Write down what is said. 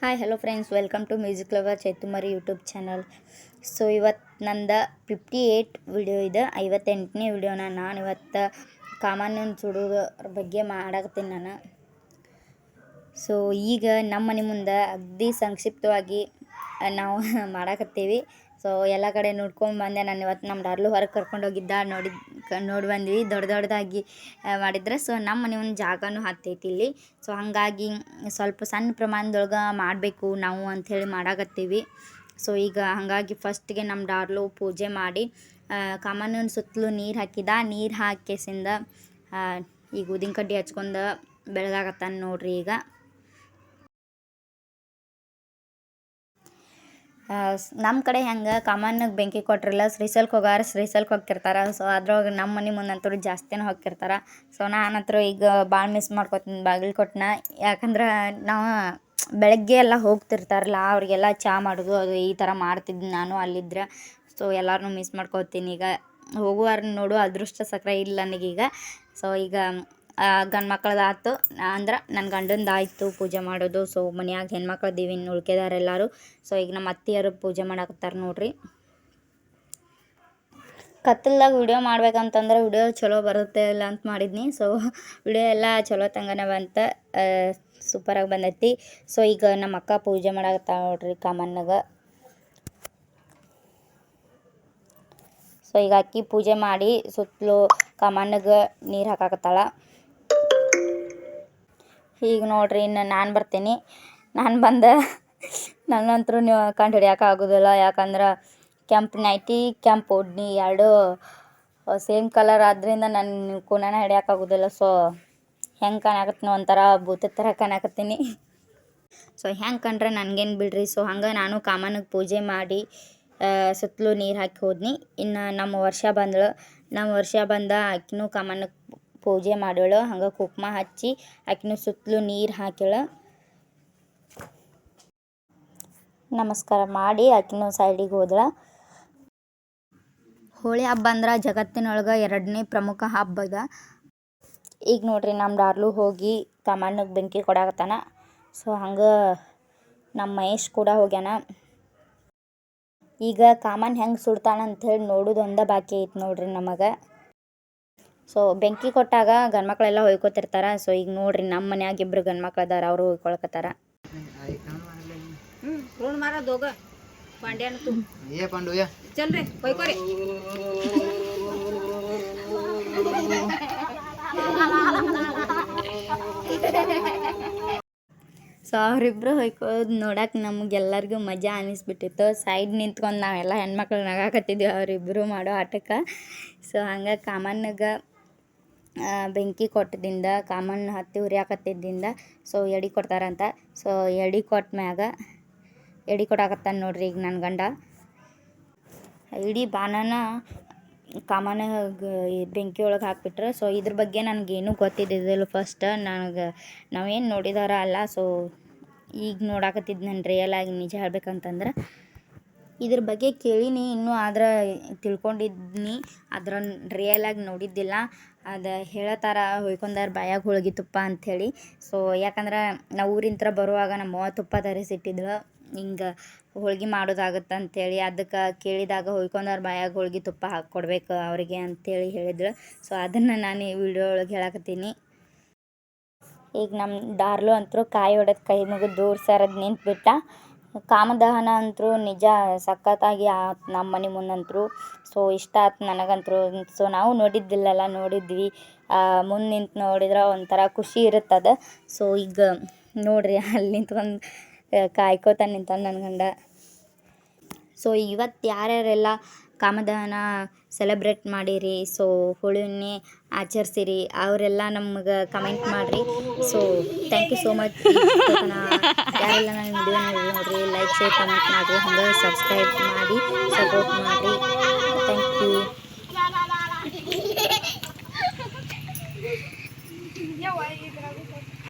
Hi hello friends welcome to music lover Chaitumari YouTube channel so ಇವತ್ತು ನಂದು fifty eight video ಇದೆ. ಐವತ್ತೆಂಟನೇ ವಿಡಿಯೋನ ನಾನು ಇವತ್ತು ಕಾಮಣ್ಣನ ಸುಡೋದ್ರ ಬಗ್ಗೆ ಮಾಡಾಕತ್ತೀನಿ ನಾನು. ಸೊ ಈಗ ನಮ್ಮ ಮನೆ ಮುಂದೆ ಅಗ್ದಿ ಸಂಕ್ಷಿಪ್ತವಾಗಿ ನಾವು ಮಾಡಾಕತ್ತೀವಿ. ಸೊ ಎಲ್ಲ ಕಡೆ ನೋಡ್ಕೊಂಡು ಬಂದೆ ನಾನು ಇವತ್ತು. ನಮ್ಮ ಡಾರ್ಲು ಹೊರಗೆ ಕರ್ಕೊಂಡು ಹೋಗಿದ್ದ ನೋಡಿ. ನೋಡಿ ಬಂದ್ವಿ, ದೊಡ್ಡ ದೊಡ್ಡದಾಗಿ ಮಾಡಿದ್ರೆ. ಸೊ ನಮ್ಮ ಮನೆ ಒಂದು ಜಾಗನೂ ಹತ್ತೈತಿ ಇಲ್ಲಿ. ಸೊ ಹಾಗಾಗಿ ಸ್ವಲ್ಪ ಸಣ್ಣ ಪ್ರಮಾಣದೊಳಗೆ ಮಾಡಬೇಕು ನಾವು ಅಂಥೇಳಿ ಮಾಡಾಕತ್ತೀವಿ. ಸೊ ಈಗ ಹಾಗಾಗಿ ಫಸ್ಟ್ಗೆ ನಮ್ಮ ಡಾರ್ಲು ಪೂಜೆ ಮಾಡಿ ಕಾಮಣ್ಣನ ಸುತ್ತಲೂ ನೀರು ಹಾಕಿದ. ನೀರು ಹಾಕಿಸಿಂದ ಈಗ ಉದಿನ ಕಡ್ಡಿ ಹಚ್ಕೊಂಡು ಬೆಳಗಾಕತ್ತಾನ ನೋಡ್ರಿ ಈಗ. ನಮ್ಮ ಕಡೆ ಹೆಂಗೆ ಕಾಮನ್ಗೆ ಬೆಂಕಿ ಕೊಟ್ರಲ್ಲ ಶ್ರೀಶೈಲಕ್ಕೆ ಹೋಗಾರ ಶ್ರೀಶೈಲಕ್ಕೆ ಹೋಗ್ತಿರ್ತಾರೆ. ಸೊ ಅದ್ರೊಳಗೆ ನಮ್ಮ ಮನೆ ಮುಂದಂತೂ ಜಾಸ್ತಿನೇ ಹೋಗ್ತಿರ್ತಾರೆ. ಸೊ ನಾನಂತೂ ಈಗ ಭಾಳ ಮಿಸ್ ಮಾಡ್ಕೊತೀನಿ ಬಾಗಲಕೋಟೆನ. ಯಾಕಂದ್ರೆ ನಾವು ಬೆಳಗ್ಗೆ ಎಲ್ಲ ಹೋಗ್ತಿರ್ತಾರಲ್ಲ, ಅವರಿಗೆಲ್ಲ ಚಹಾ ಮಾಡೋದು, ಅದು ಈ ಥರ ಮಾಡ್ತಿದ್ದೆ ನಾನು ಅಲ್ಲಿದ್ರೆ. ಸೊ ಎಲ್ಲರನ್ನೂ ಮಿಸ್ ಮಾಡ್ಕೊತೀನಿ ಈಗ. ಹೋಗುವಾರ ನೋಡು, ಅದೃಷ್ಟ ಸಕ್ರೆ ಇಲ್ಲ ನನಗೀಗ. ಸೊ ಈಗ ಗಂಡು ಮಕ್ಕಳದಾಯ್ತು ಅಂದ್ರೆ ನನ್ನ ಗಂಡಂದು ಆಯಿತು ಪೂಜೆ ಮಾಡೋದು. ಸೊ ಮನೆಯಾಗ ಹೆಣ್ಮಕ್ಳು ದೀವಿ ಇನ್ನು ಉಳ್ಕೆದಾರ ಎಲ್ಲರೂ. ಸೊ ಈಗ ನಮ್ಮ ಅತ್ತಿಯರು ಪೂಜೆ ಮಾಡಾಕತ್ತಾರ ನೋಡ್ರಿ. ಕತ್ತಲ್ದಾಗ ವಿಡಿಯೋ ಮಾಡ್ಬೇಕಂತಂದ್ರೆ ವಿಡಿಯೋ ಚಲೋ ಬರುತ್ತೆ ಇಲ್ಲ ಅಂತ ಮಾಡಿದ್ನಿ. ಸೊ ವಿಡಿಯೋ ಎಲ್ಲ ಚಲೋ ತಂಗನ ಬಂತ ಸೂಪರಾಗಿ ಬಂದೈತಿ. ಸೊ ಈಗ ನಮ್ಮ ಅಕ್ಕ ಪೂಜೆ ಮಾಡಾಕತ್ತಾಳ ನೋಡ್ರಿ ಕಾಮನ್ನಾಗ ಸೊ ಈಗ ಅಕ್ಕಿ ಪೂಜೆ ಮಾಡಿ ಸುತ್ತಲೂ ಕಾಮಣ್ಣಗೆ ನೀರು ಹಾಕಾಕತ್ತಾಳ. ಈಗ ನೋಡ್ರಿ ಇನ್ನು ನಾನು ಬರ್ತೀನಿ. ನಾನು ಬಂದೆ ನನ್ನಂತರೂ ನೀವು ಕಂಡು ಹಿಡಿಯೋಕೆ ಆಗೋದಿಲ್ಲ. ಯಾಕಂದ್ರೆ ಕೆಂಪು ನೈಟಿ, ಕೆಂಪು ಓಡ್ನಿ ಎರಡು ಸೇಮ್ ಕಲರ್ ಆದ್ದರಿಂದ ನಾನು ಕೂನನ ಹಿಡಿಯೋಕ್ಕಾಗೋದಿಲ್ಲ ಸೊ ಹೆಂಗೆ ಕಾಣಕತ್ತೀನಿ ಒಂಥರ ಭೂತದ ಥರ ಕಾಣಕತ್ತೀನಿ. ಸೊ ಹೆಂಗೆ ಕಂಡ್ರೆ ನನಗೇನು ಬಿಡ್ರಿ. ಸೊ ಹಂಗೆ ನಾನು ಕಾಮನಿಗೆ ಪೂಜೆ ಮಾಡಿ ಸುತ್ತಲೂ ನೀರು ಹಾಕಿ ಹೋದ್ನಿ. ಇನ್ನು ನಮ್ಮ ವರ್ಷ ಬಂದಳು. ನಮ್ಮ ವರ್ಷ ಬಂದ ಆಕಿನೂ ಕಾಮನಿಗೆ ಪೂಜೆ ಮಾಡೋಳು. ಹಂಗೆ ಕುಕ್ಮ ಹಚ್ಚಿ ಆಕಿನ ಸುತ್ತಲೂ ನೀರು ಹಾಕ್ಯಾಳ. ನಮಸ್ಕಾರ ಮಾಡಿ ಆಕಿನೂ ಸೈಡಿಗೆ ಹೋದಳ. ಹೋಳಿ ಹಬ್ಬ ಅಂದ್ರೆ ಜಗತ್ತಿನೊಳಗೆ ಎರಡನೇ ಪ್ರಮುಖ ಹಬ್ಬ ಇದೆ ಈಗ ನೋಡ್ರಿ ನಮ್ಮ ಡಾರ್ಲು ಹೋಗಿ ಕಾಮಣ್ಣಗೆ ಬೆಂಕಿ ಕೊಡಾಕತ್ತಾನ. ಸೊ, ಹಂಗೆ ನಮ್ಮ ಮಹೇಶ್ ಕೂಡ ಹೋಗ್ಯಾನ. ಈಗ ಕಾಮನ್ ಹೆಂಗೆ ಸುಡ್ತಾನ ಹೇಳಿ ನೋಡೋದು ಒಂದೇ ಬಾಕಿ ಐತೆ ನೋಡ್ರಿ ನಮಗೆ. ಸೊ ಬೆಂಕಿ ಕೊಟ್ಟಾಗ ಗಂಡ್ಮಕ್ಳೆಲ್ಲ ಹೊಯ್ಕೋತಿರ್ತಾರ. ಸೊ ಈಗ ನೋಡ್ರಿ ನಮ್ಮ ಮನ್ಯಾಗ ಇಬ್ರು ಗಂಡ್ಮಕ್ಳು ಅದಾರ ಅವರು ಹೊಯ್ಕೊಳಕತ್ತಾರ. ಸೊ ಅವರಿಬ್ರು ಹೊಯ್ಕೋದು ನೋಡಕ್ಕೆ ನಮ್ಗೆಲ್ಲರಿಗೂ ಮಜಾ ಅನಿಸ್ಬಿಟ್ಟಿತ್ತು. ಸೈಡ್ ನಿಂತ್ಕೊಂಡು ನಾವೆಲ್ಲ ಹೆಣ್ಮಕ್ಳು ನಗಾಕತ್ತಿದ್ವಿ ಅವರಿಬ್ರು ಮಾಡೋ ಆಟಕ್ಕೆ. ಸೊ ಹಂಗೆ ಕಾಮನ್ನಾಗ ಬೆಂಕಿ ಕೊಟ್ಟದಿಂದ ಕಾಮನ್ ಹತ್ತಿ ಉರಿಯಾಕತ್ತಿದ್ದಿಂದ, ಸೊ ಎಡೆ ಕೊಡ್ತಾರಂತ. ಸೊ ಎಡೆ ಕೊಟ್ಟ ಮ್ಯಾಗ, ಎಡೆ ಕೊಡಾಕತ್ತಾನ ನೋಡ್ರಿ ಈಗ ನನ್ನ ಗಂಡ. ಇಡೀ ಬಾಣನ ಕಾಮನ್ ಬೆಂಕಿ ಒಳಗೆ ಹಾಕ್ಬಿಟ್ರೆ. ಸೊ ಇದ್ರ ಬಗ್ಗೆ ನನಗೇನು ಗೊತ್ತಿದ್ದಿದ್ದಿಲ್ಲ ಫಸ್ಟ್ ನನಗೆ, ನಾವೇನು ನೋಡಿದಾರ ಅಲ್ಲ. ಸೊ ಈಗ ನೋಡಾಕತ್ತಿದ್ದು ನಾನು ರಿಯಲ್ ಆಗಿ ನಿಜ ಹೇಳ್ಬೇಕಂತಂದ್ರೆ. ಇದ್ರ ಬಗ್ಗೆ ಕೇಳೀನಿ, ಇನ್ನೂ ಆದ್ರೆ ತಿಳ್ಕೊಂಡಿದ್ನಿ. ಅದ್ರ ರಿಯಲ್ ಆಗಿ ನೋಡಿದ್ದಿಲ್ಲ. ಅದು ಹೇಳತ್ತಾರ ಹೊಯ್ಕೊಂಡಾರ ಬಾಯಾಗ ಹೋಳ್ಗೆ ತುಪ್ಪ ಅಂಥೇಳಿ ಸೊ ಯಾಕಂದ್ರೆ ನಾವು ಊರಿಂತ್ರ ಬರುವಾಗ ನಮ್ಮ ಅವ್ವ ತುಪ್ಪ ತರಿಸಿಟ್ಟಿದ್ಳು. ಹಿಂಗೆ ಹೋಳ್ಗೆ ಮಾಡೋದಾಗತ್ತೆ ಅಂಥೇಳಿ ಅದಕ್ಕೆ ಕೇಳಿದಾಗ ಹೊಯ್ಕೊಂಡಾರ ಬಾಯಾಗ ಹೋಳ್ಗೆ ತುಪ್ಪ ಹಾಕಿ ಕೊಡ್ಬೇಕು ಅವರಿಗೆ ಅಂಥೇಳಿ ಹೇಳಿದ್ರು ಸೊ ಅದನ್ನು ನಾನು ಈ ವಿಡಿಯೋ ಒಳಗೆ ಹೇಳಕತ್ತೀನಿ. ಈಗ ನಮ್ಮ ಡಾರ್ಲು ಅಂತೂ ಕಾಯಿ ಹೊಡೆದು ಕೈ ಮುಗಿದು ದೂರ ನಿಂತು ನಿಂತ್ಬಿಟ್ಟ. ಕಾಮದಹನ ಅಂತೂ ನಿಜ, ಸಖತ್ತಾಗಿ ಆತು ನಮ್ಮ ಮನೆ ಮುಂದಂತೂ ಸೊ ಇಷ್ಟ ಆತು ನನಗಂತೂ ಸೊ ನಾವು ನೋಡಿದ್ದಿಲ್ಲಲ್ಲ, ನೋಡಿದ್ವಿ. ಮುಂದೆ ನಿಂತು ನೋಡಿದ್ರೆ ಒಂಥರ ಖುಷಿ ಇರುತ್ತದ. ಸೊ ಈಗ ನೋಡ್ರಿ, ಅಲ್ಲಿ ನಿಂತ್ಕೊಂಡು, ಕಾಯ್ಕೋತಾನೆ ನಿಂತ ನನ್ನ ಗಂಡ. ಸೊ ಇವತ್ತು ಯಾರ್ಯಾರೆಲ್ಲ ಕಾಮದಹನ ಸೆಲೆಬ್ರೇಟ್ ಮಾಡಿರಿ. ಸೊ ಹೋಳಿ ಹುಣ್ಣಿ ಆಚರಿಸಿರಿ. ಅವರೆಲ್ಲ ನಮ್ಗೆ ಕಮೆಂಟ್ ಮಾಡಿರಿ. So thank you so much ಯಾರೆಲ್ಲ ನನ್ನ ವಿಡಿಯೋ ನೋಡಿರಿ ಲೈಕ್ ಶೇರ್ ಕಮೆಂಟ್ ಮಾಡಿರಿ. ಹಂಗೆ ಸಬ್ಸ್ಕ್ರೈಬ್ ಮಾಡಿ ಸಪೋರ್ಟ್ ಮಾಡಿರಿ. Thank you